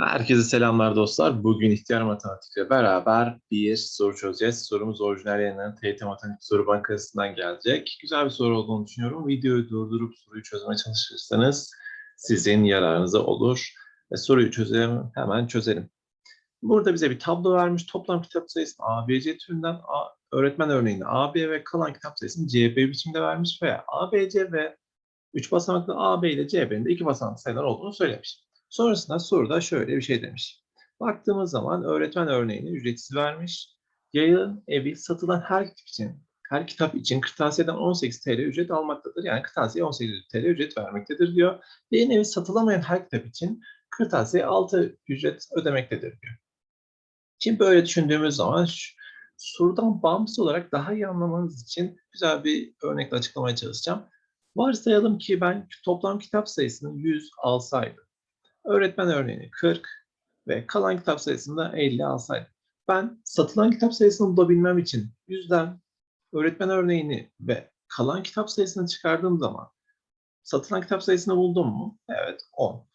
Herkese selamlar dostlar. Bugün ihtiyar matematikle beraber bir soru çözeceğiz. Sorumuz orijinal yayınlanan TYT Matematik Soru Bankası'ndan gelecek. Güzel bir soru olduğunu düşünüyorum. Videoyu durdurup soruyu çözmeye çalışırsanız sizin yararınıza olur. Ve soruyu çözelim, hemen çözelim. Burada bize bir tablo vermiş. Toplam kitap sayısını ABC türünden A, öğretmen örneğini AB ve kalan kitap sayısını CB biçimde vermiş veya ABC ve 3 basamaklı AB ile CB'nin de 2 basamaklı sayılar olduğunu söylemiş. Sonrasında soruda şöyle bir şey demiş. Baktığımız zaman öğretmen örneğini ücretsiz vermiş. Yayın evi satılan her kitap için her kitap için kırtasiyeden 18 TL ücret almaktadır. Yani kırtasiye 18 TL ücret vermektedir diyor. Yayın evi satılamayan her kitap için kırtasiye 6 ücret ödemektedir diyor. Şimdi böyle düşündüğümüz zaman sorudan bağımsız olarak daha iyi anlamanız için güzel bir örnekle açıklamaya çalışacağım. Varsayalım ki ben toplam kitap sayısını 100 alsaydım. Öğretmen örneğini 40 ve kalan kitap sayısını da 50 alsaydım. Ben satılan kitap sayısını bulabilmem için 100'den öğretmen örneğini ve kalan kitap sayısını çıkardığım zaman satılan kitap sayısını buldum mu? Evet 10.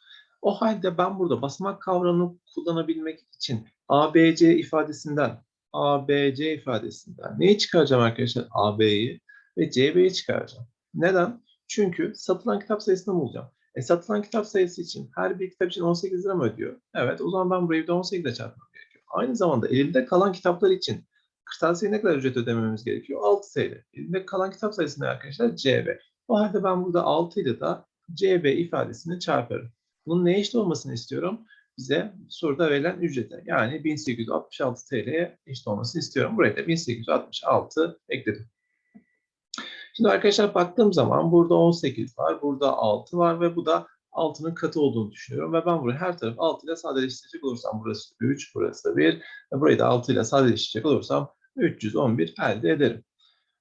O halde ben burada basamak kavramını kullanabilmek için ABC ifadesinden ABC ifadesinden neyi çıkaracağım arkadaşlar? AB'yi ve CB'yi çıkaracağım. Neden? Çünkü satılan kitap sayısını bulacağım. E, satılan kitap sayısı için her bir kitap için 18 lira mı ödüyor? Evet o zaman ben burayı da 18 ile çarpmam gerekiyor. Aynı zamanda elimde kalan kitaplar için kırtasiye ne kadar ücret ödememiz gerekiyor? 6 TL. Elimde kalan kitap sayısı ne arkadaşlar? CB. O halde ben burada 6 ile de CB ifadesini çarparım. Bunun ne eşit olmasını istiyorum? Bize soruda verilen ücrete. Yani 1866 TL'ye eşit olmasını istiyorum. Buraya da 1866 ekledim. Şimdi arkadaşlar baktığım zaman burada 18 var, burada 6 var ve bu da 6'nın katı olduğunu düşünüyorum. Ve ben burayı her taraf 6 ile sadeleştirecek olursam burası 3, burası 1 ve burayı da 6 ile sadeleştirecek olursam 311 elde ederim.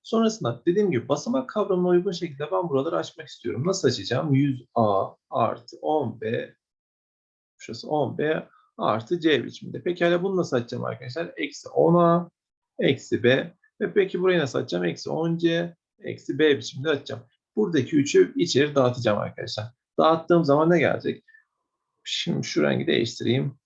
Sonrasında dediğim gibi basamak kavramına uygun şekilde ben buraları açmak istiyorum. Nasıl açacağım? 100A artı 10B şurası 10B artı C biçiminde. Pekala bunu nasıl açacağım arkadaşlar? Eksi 10A eksi B ve peki burayı nasıl açacağım? Eksi 10C eksi b biçimde açacağım. Buradaki 3'ü içeri dağıtacağım arkadaşlar. Dağıttığım zaman ne gelecek? Şimdi şu rengi değiştireyim.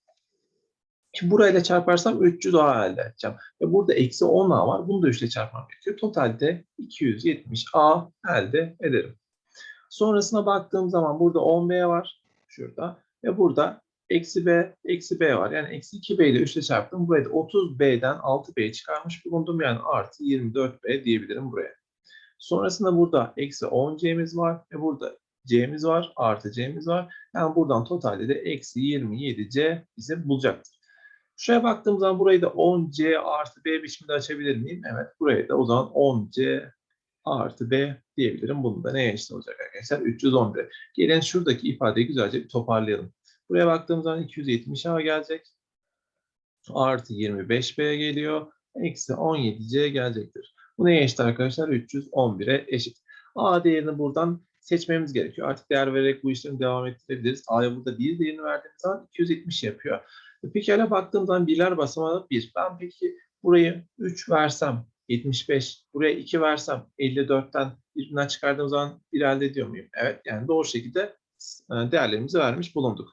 Şimdi burayla çarparsam 300A elde edeceğim. Ve burada eksi 10A var. Bunu da 3 ile çarpmam gerekiyor. Totalde 270A elde ederim. Sonrasına baktığım zaman burada 10B var. Şurada. Ve burada eksi B, eksi B var. Yani eksi 2B ile 3 ile çarptım. Burayı da 30B'den 6B'yi çıkarmış bulundum. Yani artı 24B diyebilirim buraya. Sonrasında burada eksi 10c'miz var ve burada c'miz var, artı c'miz var. Yani buradan totalde de eksi 27c bize bulacaktır. Şuraya baktığım zaman burayı da 10c artı b biçiminde açabilir miyim? Evet, burayı da o zaman 10c artı b diyebilirim. Bunun da neye eşit olacak arkadaşlar? 311. Gelin şuradaki ifadeyi güzelce bir toparlayalım. Buraya baktığım zaman 270a gelecek. Artı 25b geliyor. Eksi 17c gelecektir. Bu neye eşit arkadaşlar? 311'e eşit. A değerini buradan seçmemiz gerekiyor. Artık değer vererek bu işlemi devam ettirebiliriz. A'ya burada 1 değerini verdiğimiz zaman 270 yapıyor. Peki hala baktığım zaman birler basamağı 1. Ben peki burayı 3 versem 75, buraya 2 versem 54'ten birbirinden çıkardığım zaman 1 elde ediyor muyum? Evet yani doğru şekilde değerlerimizi vermiş bulunduk.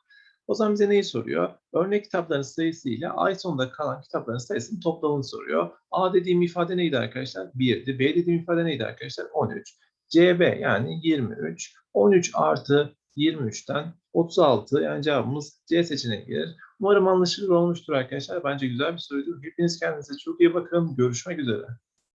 O zaman bize neyi soruyor? Örnek kitapların sayısı ile ay sonunda kalan kitapların sayısının toplamını soruyor. A dediğim ifade neydi arkadaşlar? 1'di. B dediğim ifade neydi arkadaşlar? 13. CB yani 23. 13 artı 23'ten 36 yani cevabımız C seçeneği gelir. Umarım anlaşılır olmuştur arkadaşlar. Bence güzel bir soruydu. Hepiniz kendinize çok iyi bakın. Görüşmek üzere.